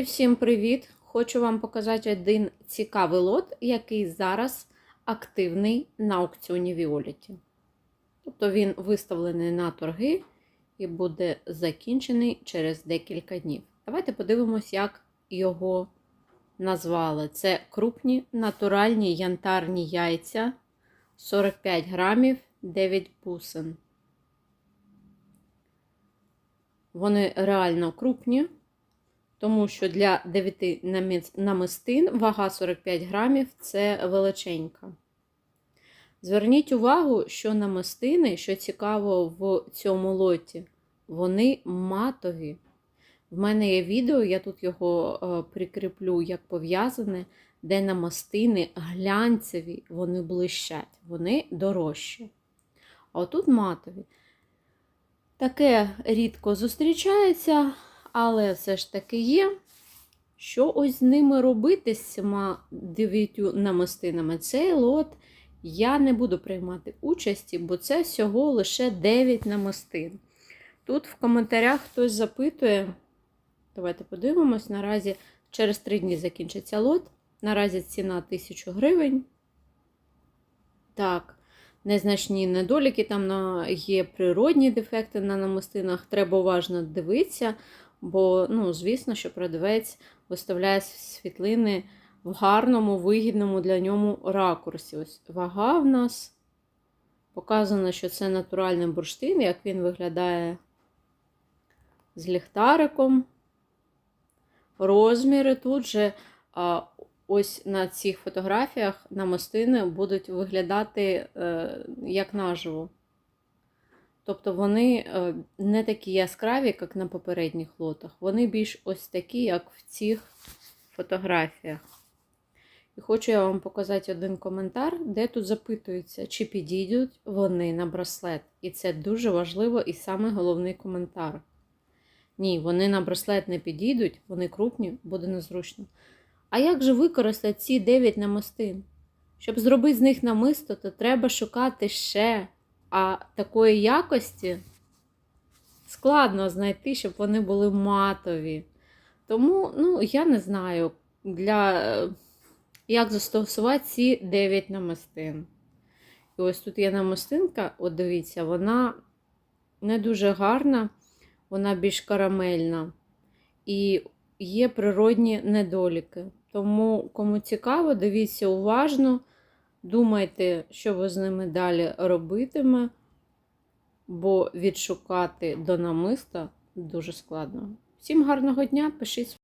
Всім привіт! Хочу вам показати один цікавий лот, який зараз активний на аукціоні Віоліті. Тобто він виставлений на торги і буде закінчений через декілька днів. Давайте подивимось, як його назвали. Це крупні натуральні янтарні яйця 45 грамів 9 бусин. Вони реально крупні, тому що для 9 намистин вага 45 грамів це величенька. Зверніть увагу, що намистини, що цікаво в цьому лоті, вони матові. В мене є відео, я тут його е, прикріплю як пов'язане, де намистини глянцеві, вони блищать, вони дорожчі. А отут матові. Таке рідко зустрічається, але все ж таки є. Що ось з ними робити з цими дев'ятю намистинами? Цей лот я не буду приймати участі, бо це всього лише 9 намистин. Тут в коментарях хтось запитує, давайте подивимось, наразі через 3 дні закінчиться лот. Наразі ціна 1000 гривень. Так, незначні недоліки, там є природні дефекти на намистинах. Треба уважно дивитися, бо, ну, звісно, що продавець виставляє світлини в гарному, вигідному для ньому ракурсі. Ось вага в нас. Показано, що це натуральний бурштин, як він виглядає з ліхтариком. Розміри тут же а, ось на цих фотографіях намистини будуть виглядати е, як наживо. Тобто вони е, не такі яскраві, як на попередніх лотах. Вони більш ось такі, як в цих фотографіях. І хочу я вам показати один коментар, де тут запитується, чи підійдуть вони на браслет. І це дуже важливо і саме головний коментар. Ні, вони на браслет не підійдуть, вони крупні, буде незручно. А як же використати ці 9 намистин? Щоб зробити з них намисто, то треба шукати ще. А такої якості складно знайти, щоб вони були матові. Тому, ну, я не знаю, для... як застосувати ці 9 намистин. І ось тут є намистинка, от дивіться, вона не дуже гарна, вона більш карамельна. І є природні недоліки. Тому, кому цікаво, дивіться уважно, думайте, що ви з ними далі робитиме, бо відшукати до намиста дуже складно. Всім гарного дня, пишіть.